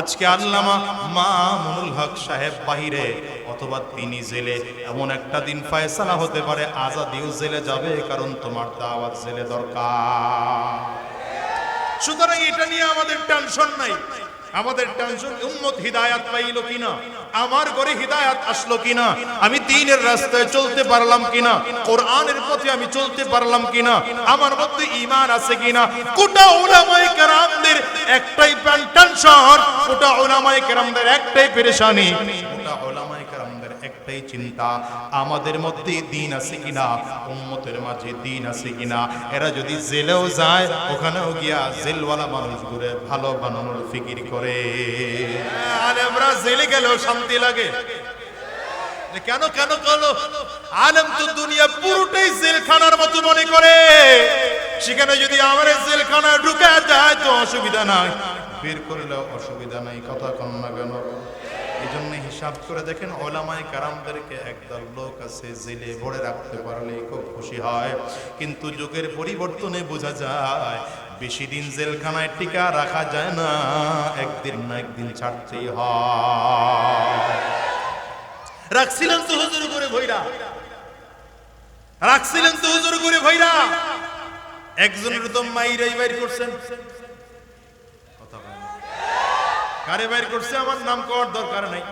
আজকে আল্লামা মামুনুল হক সাহেব বাহিরে, অথবা তিনি জেলে, এমন একটা দিন ফয়সালা হতে পারে, আজাদিও জেলে যাবে, কারণ তোমার দাওয়াত জেলে দরকার। সুতরাং এটা নিয়ে আমাদের টেনশন নাই। আমাদের টেনশন উম্মত হিদায়াত পাইল কিনা? আমার ঘরে হৃদায়াত আসলো কিনা? আমি দিনের রাস্তায় চলতে পারলাম কিনা? কোরআনের পথে আমি চলতে পারলাম কিনা? আমার মধ্যে ইমান আছে কিনা? কোটা ওলামাই কেরামদের একটাই টেনশন কোটা ওলামাই কেরামদের একটাই পেরেশানি। একটাই চিন্তা। আমাদের মধ্যে দিন আছে কিনা? উম্মতের মাঝে দিন আছে কিনা? এরা যদি জেলেও যায়, ওখানেও গিয়া জেলওয়ালা মানুষ ঘুরে ভালো বানানোর ফিকির করে। আলেমরা জেলে গেলেও শান্তি লাগে। কেন কেন কেন? আলেম তো দুনিয়া পুরোটাই জেলখানার মতো মনে করে। সেখানে যদি আমার জেলখানায় ঢুকে যায় তো অসুবিধা নাই। বের করলেও অসুবিধা নাই, কথা কন না কেন? হিসাব করে দেখেন ওলামায় কারামদেরকে একদল লোক আছে, জেলে ভরে রাখতে পারলে খুব খুশি হয়। কিন্তু যুগের পরিবর্তনে বোঝা যায়, বেশি দিন জেলখানায় টিকা রাখা যায় না, একদিন না একদিন ছাড়তেই হয়। রাখছিলেন তো হুজুর করে ভৈরা। রাখছিলেন তো হুজুর করে ভৈরা। একজনের তো মাইরাই বাইর করছেন। কারে বাইর করছে? আমার নাম করার দরকার নাই।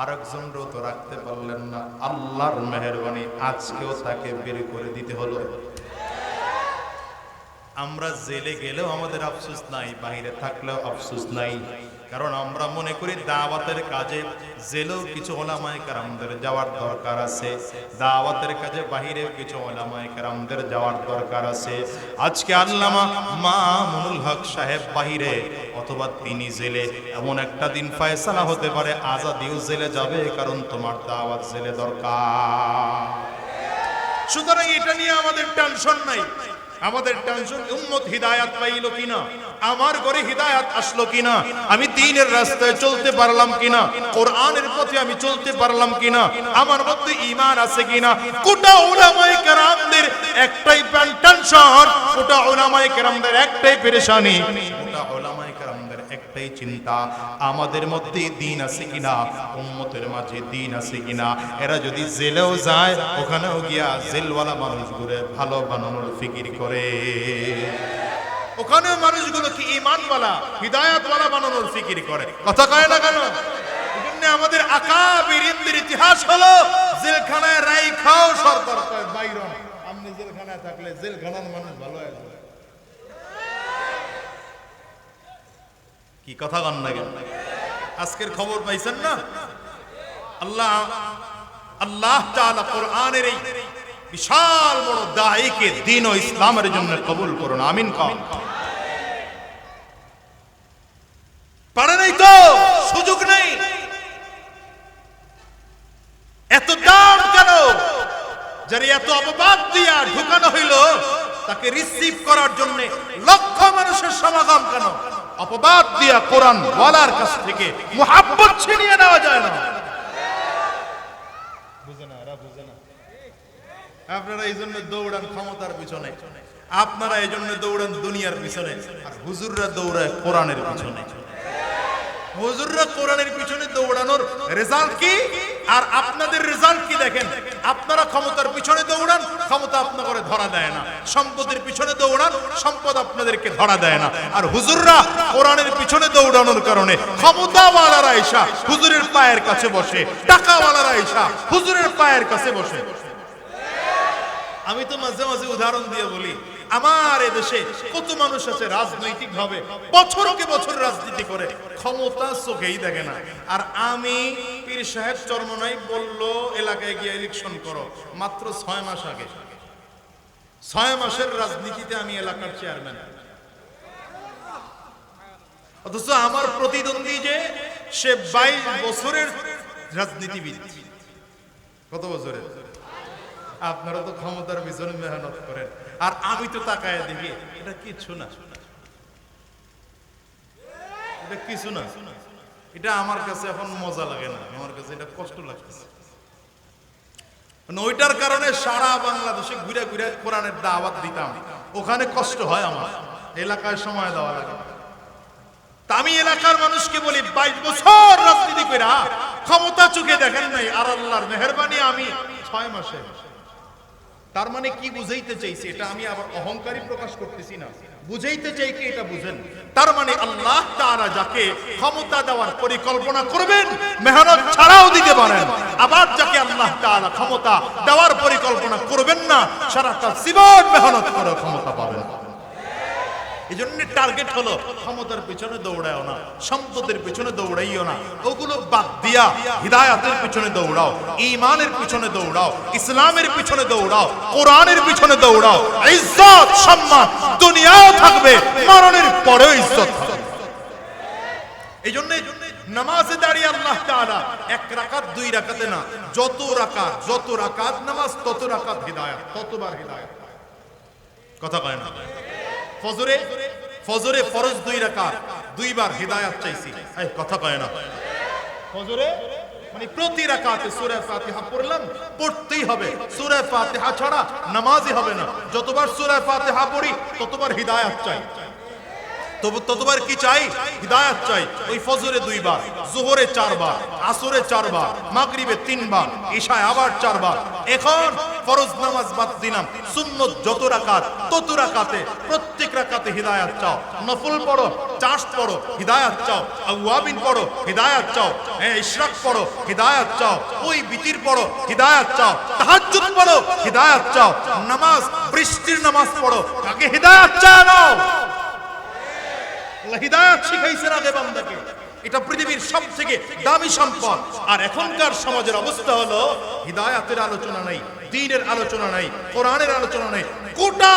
আরেকজন রত রাখতে পারলেন না। আল্লাহর মেহরবানি আজকেও তাকে বের করে দিতে হলো। আমরা জেলে গেলেও আমাদের আফসোস নাই, বাহিরে থাকলেও আফসোস নাই। কারণ আমরা মনে করি দাওয়াতের কাজে জেলেও কিছু ওলামায় কারামদের যাওয়ার দরকার আছে। দাওয়াতের কাজে বাহিরেও কিছু ওলামায় কারামদের যাওয়ার দরকার আছে। আজকে আল্লামা মামুনুল হক সাহেব বাহিরে, অথবা তিনি জেলে, এমন একটা দিন ফয়সালা হতে পারে, আজাদিও জেলে যাবে, কারণ তোমার দাওয়াত জেলে দরকার। সুতরাং এটা নিয়ে আমাদের টেনশন নাই। আমাদের টেনশন উম্মত হিদায়াত পাইলো কিনা? আমার ঘরে হিদায়াত আসলো কিনা? আমি দিনের রাস্তায় চলতে পারলাম কিনা? কোরআনের পথে আমি চলতে পারলাম কিনা? আমার মধ্যে ইমান আছে কিনা? কোটা উলামায়ে কেরামদের একটাই টেনশন কোটা উলামায়ে কেরামদের একটাই পেরেশানি। একটাই চিন্তা, আমাদের মধ্যে দিন আছে কিনা? উম্মতের মাঝে দিন আছে কিনা? এরা যদি জেলেও যায়, ওখানেও গিয়া জেলওয়ালা মানুষ ঘুরে ভালো বানানোর ফিকির করে। ওখানেও মানুষগুলো কি ইমানওয়ালা হিদায়াতওয়ালা বানানোর ফিকির করে। কথা কয় না কেন? আমাদের আকাবির ইন্দির ইতিহাস হলো, জেলখানায় রাই খাও সরকার বাইরন, আপনি জেলখানায় থাকলে জেলখানার মানুষ ভালো কি কথা না কেন? আজকের খবর পাইছেন না? আল্লাহ আল্লাহ তাআলা কোরআনের এই বিশাল বড় দায়ীকে দিন ও ইসলামের জন্য কবুল করুন, আমিন কম পারে নাই তো সুযোগ নেই এত দাম কেন যারা এত অপবাদ দিয়া ঢুকানো হইল তাকে রিসিভ করার জন্য লক্ষ মানুষের সমাগম কেন? অপবাদ দিয়া কোরআন বলার কাছ থেকে মোহাব্বত ছিনিয়ে নেওয়া যায় না। আপনারা এই জন্য দৌড়ান ক্ষমতার পিছনে। আপনারা এই জন্য দৌড়ান দুনিয়ার পিছনে। আর হুজুররা দৌড়ায় কোরআনের পিছনে। হুজুররা কোরআনের পিছনে দৌড়ানোর রেজাল্ট কি? আর আপনাদের রেজাল্ট কি দেখেন? আপনারা ক্ষমতার পিছনে দৌড়ান, ক্ষমতা আপনাকে ধরা দেয় না। সম্পদের পিছনে দৌড়ান, সম্পদ আপনাদেরকে ধরা দেয় না। আর হুজুররা কোরআনের পিছনে দৌড়ানোর কারণে ক্ষমতাওয়ালারা এসা হুজুরের পায়ের কাছে বসে, টাকাওয়ালারা এসা হুজুরের পায়ের কাছে বসে। আমি তো মাঝে মাঝে উদাহরণ দিয়ে বলি আমার এদেশে কত মানুষ আছে রাজনৈতিক ভাবে বছরকে বছর রাজনীতি করে, ক্ষমতা চোখেই দেখে না। আর আমি পীর সাহেব চরমনাই বলল, এলাকায় গিয়ে ইলেকশন করো। মাত্র ছয় মাস আগে। ছয় মাসের রাজনীতিতে আমি এলাকার চেয়ারম্যান অথচ আমার প্রতিদ্বন্দ্বী যে, সে বাইশ বছরের রাজনীতিবিদ। কত বছরের? আপনারা তো ক্ষমতার পিছনে মেহনত করেন। আর আমি তো তাকায় দেখি, এটা কিছু না। এটা কিছু না। এটা আমার কাছে এখন মজা লাগে না। আমার কাছে এটা কষ্ট লাগতেছে। মানে ওইটার কারণে সারা বাংলাদেশে ঘুরে ঘুরে কোরআনের দাওয়াত দিতাম। ওখানে কষ্ট হয় আমার। এলাকায় সময় দেওয়া লাগে। আমি এলাকার মানুষকে বলি, বাইশ বছর রাজনীতি করে ক্ষমতা চোখে দেখেন নাই। আর আল্লাহর মেহরবানি আমি ছয় মাসে তার মানে কি বুঝাইতে চাইছি? এটা আমি আবার অহংকারী প্রকাশ করতেছি না। বুঝাইতে চাই কি এটা বুঝেন? তার মানে আল্লাহ তারা যাকে ক্ষমতা দেওয়ার পরিকল্পনা করবেন, মেহনত ছাড়াও দিতে পারেন। আবার যাকে আল্লাহ তারা ক্ষমতা দেওয়ার পরিকল্পনা করবেন না, সারাটা জীবন মেহনত করে ক্ষমতা পাবেন। এই জন্য টার্গেট হলো ক্ষমতার পিছনে দৌড়াও না, সম্পদের পিছনে দৌড়াইও না। ওগুলো বাদ দিয়া হিদায়াতের পিছনে দৌড়াও ইমানের পিছনে দৌড়াও, ইসলামের পিছনে দৌড়াও, কোরআনের পিছনে দৌড়াও। ইজ্জত, সম্মান, দুনিয়াও থাকবে, মরণের পরেও ইজ্জত এই জন্য নামাজে দাঁড়িয়ে আল্লাহ তাআলা এক রাকাত, দুই রাকাতে না, যত রাকাত যত রাকাত নামাজ, তত রাকাত হিদায়াত, ততবার হিদায়াত। কথা কয় না? ফজরে ফজরে ফরজ দুই রাকাত, দুইবার হিদায়াত চাইছি। এই কথা কয় না। ফজরে মানে প্রতি রাকাতে সূরা ফাতিহা পড়লাম, পড়তেই হবে। সূরা ফাতিহা ছাড়া নামাজই হবে না। যতবার সূরা ফাতিহা পড়ি, ততবার হিদায়াত চাই। তবু ততবার কি চাই? হিদায়াত চাই। ওই ফজরে দুইবার, জোহরে চারবার, আসরে চারবার, মাগরিবে তিনবার, ঈশায় আবার চারবার এখন ফরজ নামাজ বাদ দিলাম, সুন্নত যত রাকাত, তত রাকাতে, প্রত্যেক রাকাতে হিদায়াত চাও। নফল পড়ো, চাষ পড়ো, হিদায়াত চাও। আউয়াবিন পড়ো, হিদায়াত চাও। হ্যাঁ ইশরাক পড়ো, হিদায়াত চাও। ওই বিতির পড়ো, হিদায়াত চাও। তাহাজ্জুদ পড়ো, হিদায়াত চাও। নামাজ, বৃষ্টির নামাজ পড়ো তাকে হিদায়াত চাও? হিদায়াত শিখাইছেন আগে বান্দাকে। এটা পৃথিবীর সব থেকে দামি সম্পদ। আর এখনকার সমাজের অবস্থা হলো, হিদায়াতের আলোচনা নাই দিনের আলোচনা নাই, কোরআনের আলোচনা নাই। গোটা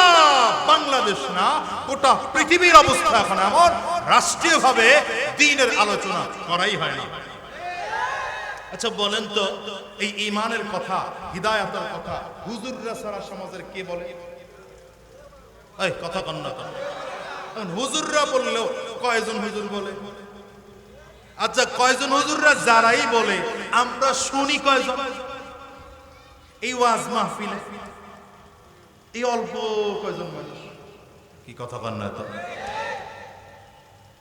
বাংলাদেশ না, গোটা পৃথিবীর অবস্থা এখন এমন, রাষ্ট্রীয়ভাবে দিনের আলোচনা করাই হয় না। আচ্ছা বলেন তো, এই ইমানের কথা, হিদায়াতের কথা, হুজুররা সারা সমাজের কে বলে? এই, কথা কন্যা হুজুররা বললেও কয়জন হুজুর বলে? আচ্ছা কয়জন হুজুররা যারাই বলে আমরা শুনি কয়জন? এই ওয়াজ মাহফিলে। এই অল্প কয়জন মানুষ? কি কথা কন না তো?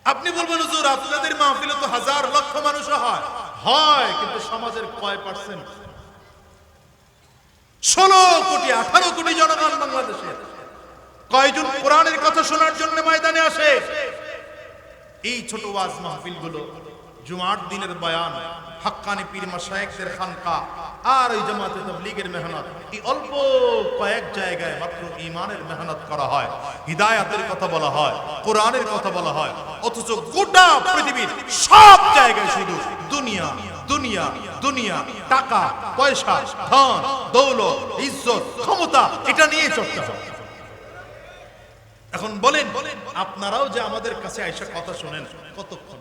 আপনি বলবেন হুজুর আপনাদের মাহফিলে তো হাজার লক্ষ মানুষ হয়। হয় কিন্তু সমাজের কয় পার্সেন্ট ষোলো কোটি আঠারো কোটি জনগণ বাংলাদেশের কয়জন কোরআনের কথা শোনার জন্য ময়দানে আসে? এই ছোট ওয়াজ মাহফিলগুলো জুমার দিনের বয়ান, হাক্কানি পীর মাশায়েখদের খানকা, আর ওই জামাতে তাবলীগের মেহনত। এই অল্প কয়েক জায়গায় মাত্র ঈমানের মেহনত করা হয়। হিদায়াতের কথা বলা হয়, কোরআনের কথা বলা হয়, অথচ গোটা পৃথিবীর সব জায়গায় শুধু দুনিয়া দুনিয়া দুনিয়া, টাকা, পয়সা, ধন, দৌলত, ইজ্জত, ক্ষমতা, এটা নিয়ে চর্চা। এখন বলেন, আপনারাও যে আমাদের কাছে আইসা কথা শোনেন, কতক্ষণ?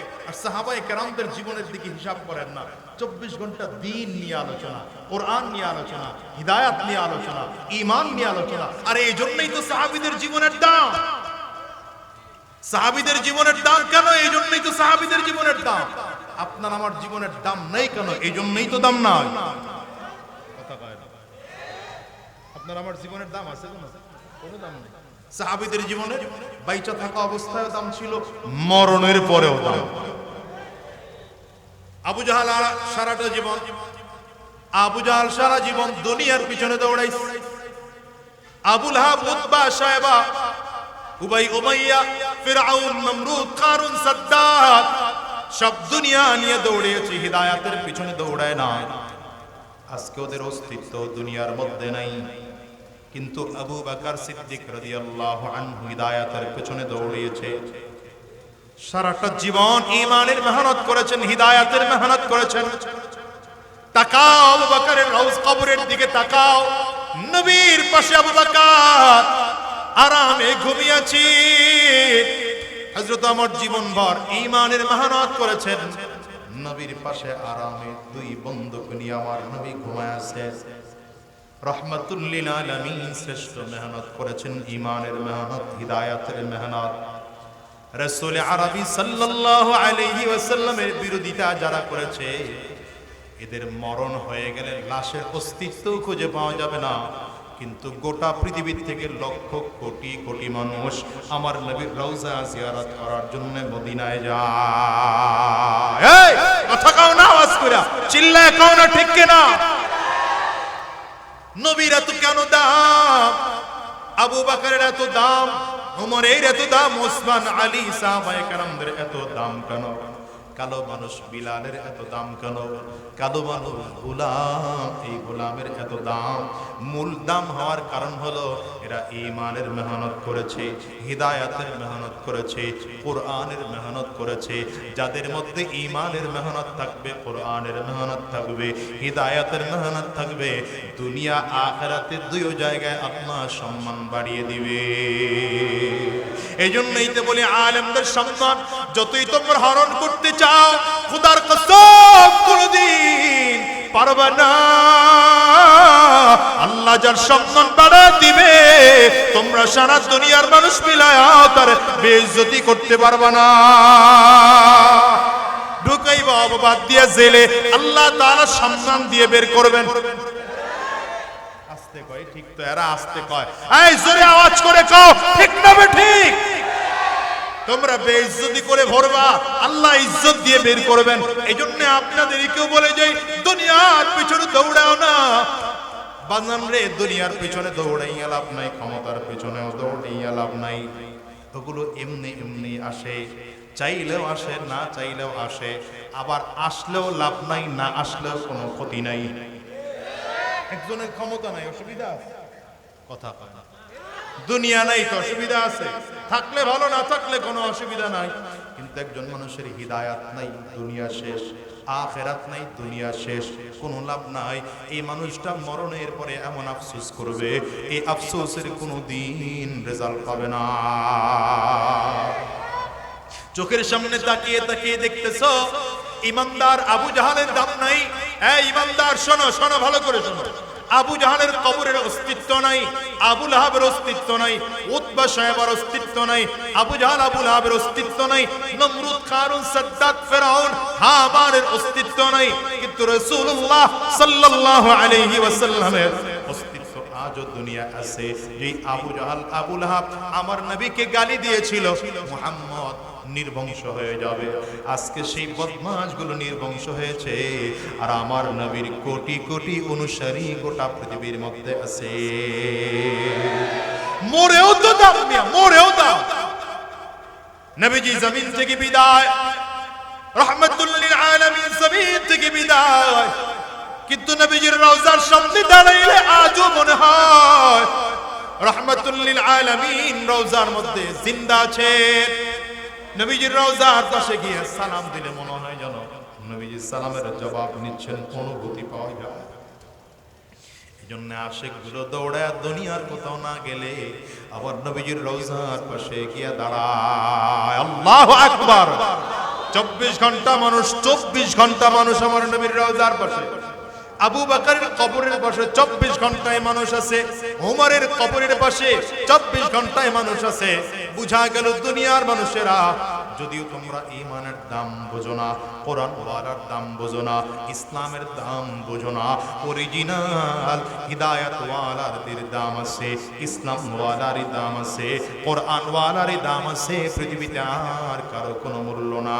আর সাহাবাই কেরামদের জীবনের দিকে হিসাব করেন না। চব্বিশ ঘণ্টা দিন নিয়ে আলোচনা, কোরআন নিয়ে আলোচনা, হিদায়াত নিয়ে আলোচনা ইমান নিয়ে আলোচনা। আর এই জন্যই তো সাহাবিদের জীবনের দাম। সাহাবিদের জীবনের দাম কেন? এই জন্যই তো সাহাবিদের জীবনের দাম। আপনার আমার জীবনের দাম নেই কেন? এই জন্যই তো দাম না। আপনার আমার জীবনের দাম আছে কোনো দাম নেই। সাহাবিদের জীবনে বাইচা থাকা অবস্থায় দাম ছিল মরণের পরেও দাম। আবু জাহাল সারাটা জীবন, আবু জাহাল সারা জীবন দুনিয়ার পিছনে দৌড়াইছে। আবুল হাব উতবা সাহেবা, উবাই উমাইয়া, ফিরআউন নমরুদ কারুন সাদ্দাত সব দুনিয়া নিয়ে দৌড়িয়েছে, হিদায়াতের পিছনে দৌড়ায় না আজকে ওদের অস্তিত্ব দুনিয়ার মধ্যে নাই। কিন্তু আবু বাকার সিদ্দিক রাদিয়াল্লাহু আনহু হিদায়াতের পেছনে দৌড়িয়েছে। সারাটা জীবন ইমানের মেহনত করেছেন, হিদায়াতের মেহনত করেছেন। তাকাও আবু বাকারের রওজ কবরের দিকে তাকাও। নবীর পাশে আবু বাকার আরামে ঘুমিয়েছি। হযরত আমার জীবনভর ইমানের মেহনত করেছেন। নবীর পাশে আরামে দুই বন্ধুকে নিয়ে আমার নবী ঘুমায় আছে। রহমতুল্লিল শ্রেষ্ঠ মেহনত করেছেন ইমানের মেহনত মেহনত। আরবি বিরোধিতা যারা করেছে, এদের মরণ হয়ে গেলে লাশের অস্তিত্ব খুঁজে পাওয়া যাবে না। কিন্তু গোটা পৃথিবীর থেকে লক্ষ কোটি কোটি মানুষ আমার নবীর জিয়ারত করার জন্য মদিনায় যায়। কথা কাও না, আওয়াজ করে চিল্লায় কাও না, ঠিক কিনা? নবীর এত কেন দাম? আবু বাকারের এত দাম? উমরের এত দাম? ওসমান আলী সাহাবায়ে কেরামদের এত দাম কেন? কালো মানুষ বিলালের এত দাম কেন? কালো মানুষ গোলাম, এই গোলামের এত দাম। মূল দাম হওয়ার কারণ হলো এরা ইমানের মেহনত করেছে, হিদায়াতের মেহনত করেছে, কোরআনের মেহনত করেছে। যাদের মধ্যে ইমানের মেহনত থাকবে, কোরআনের মেহনত থাকবে, হিদায়াতের মেহনত থাকবে, দুনিয়া আখেরাতে দুই জায়গায় আপনার সম্মান বাড়িয়ে দিবে। এই জন্যই তো বলি আলেমদের সম্মান, যতই তোমরা হরণ করতে চাও খুদার কসম কোনদিন পারবে না। আল্লাহ যার সম্মান বাড়া দিবে, তোমরা সারা দুনিয়ার মানুষ মিলায়াও তার বেইজ্জতি করতে পারবে না। ঢুকাইবা অপবাদ দিয়ে জেলে, আল্লাহ তাআলা সম্মান দিয়ে বের করবেন। আস্তে কয়, ঠিক তো, এরা আস্তে কয়। এই, জোরে আওয়াজ করে কও, ঠিক না ঠিক? তোমরা বেইজ্জতি করে ভরবা, আল্লাহ ইজ্জত দিয়ে বের করবেন। এই জন্য আপনাদেরকেও বলে যাই দুনিয়ার পিছনে দৌড়াও না। বাজান রে, দুনিয়ার পিছনে দৌড়াইয়া লাভ নাই, ক্ষমতার পিছনেও দৌড়াইয়া লাভ নাই। ওগুলো এমনি এমনি আসে, চাইলেও আসে, না চাইলেও আসে, আবার আসলেও লাভ নাই, না আসলেও কোনো ক্ষতি নাই। একজনের ক্ষমতা নাই, অসুবিধা কথা না। দুনিয়া নাই তো অসুবিধা আছে। থাকলে ভালো, না থাকলে কোনো অসুবিধা নাই। কিন্তু একজন মানুষের হিদায়াত নাই, দুনিয়া শেষ। আখেরাত নাই, দুনিয়া শেষ। কোনো লাভ নাই। এই মানুষটা মরণের পরে এমন আফসোস করবে, এই আফসোসের কোনো দিন রেজাল্ট পাবে না। চোখের সামনে তাকিয়ে তাকিয়ে দেখতেছ, ইমানদার আবু জাহালের দাম নাই। এই ইমানদার, শোনো শোনো, ভালো করে শোনো। আবু জাহালের কবরের অস্তিত্ব নাই, আবু লাহাবের অস্তিত্ব নাই উৎবা সাহেবের অস্তিত্ব নাই, আবু জাহাল, আবু লাহাবের অস্তিত্ব নাই, নমরুদ কারুন সাদ্দাত ফেরাউন হামানের অস্তিত্ব নাই, কিন্তু রাসূলুল্লাহ সাল্লাল্লাহু আলাইহি ওয়াসাল্লামের আজও দুনিয়া আছে। যে আবু জাহাল আবু লাহাব আমার নবীকে গালি দিয়েছিল। মুহাম্মদ নির্বংশ হয়ে যাবে। আজকে সেই বদমাশগুলো নির্বংশ হয়েছে। আর আমার নবীর কোটি কোটি অনুসারী গোটা পৃথিবীর মধ্যে আছে। মরেও তো মিয়া, মরেও দাম নবীজি জমিন থেকে বিদায়। রহমতুল্লিল আলামিন জমিন থেকে বিদায়। কিন্তু নবীজির রওজার সামনে দাঁড়াইলে আজও মনে হয় রহমতুল্লিল আলামিন রওজার মধ্যে জিন্দা আছে। নবীজির রওজার পাশে গিয়ে সালাম দিলে মনে হয় যেন নবীজি সালামের জবাব নিচ্ছেন, অনুভূতি পাওয়া যায়। এই জন্য আশেকগুলো দৌড়ায় দুনিয়ার কোথাও না গেলে আবার নবীজির রওজার পাশে গিয়ে দাঁড়ায়। আল্লাহ আকবার। চব্বিশ ঘণ্টা মানুষ, চব্বিশ ঘণ্টা মানুষ আমার নবীর রওজার পাশে। আবু বাকারের কবরের পাশে চব্বিশ ঘন্টায় মানুষ আছে, উমরের কবরের পাশে চব্বিশ ঘন্টায় মানুষ আছে। বুঝা গেল দুনিয়ার মানুষেরা, যদিও তোমরা ইমানের দাম বোঝো না কোরআন ওয়ালার দাম বোঝো না, ইসলামের দাম বোঝো না, অরিজিনাল হিদায়াত ওয়ালার দাম আছে ইসলাম ওয়ালারই দাম আছে কোরআন ওয়ালারই দাম আছে, পৃথিবীতে আর কারও কোনো মূল্য না।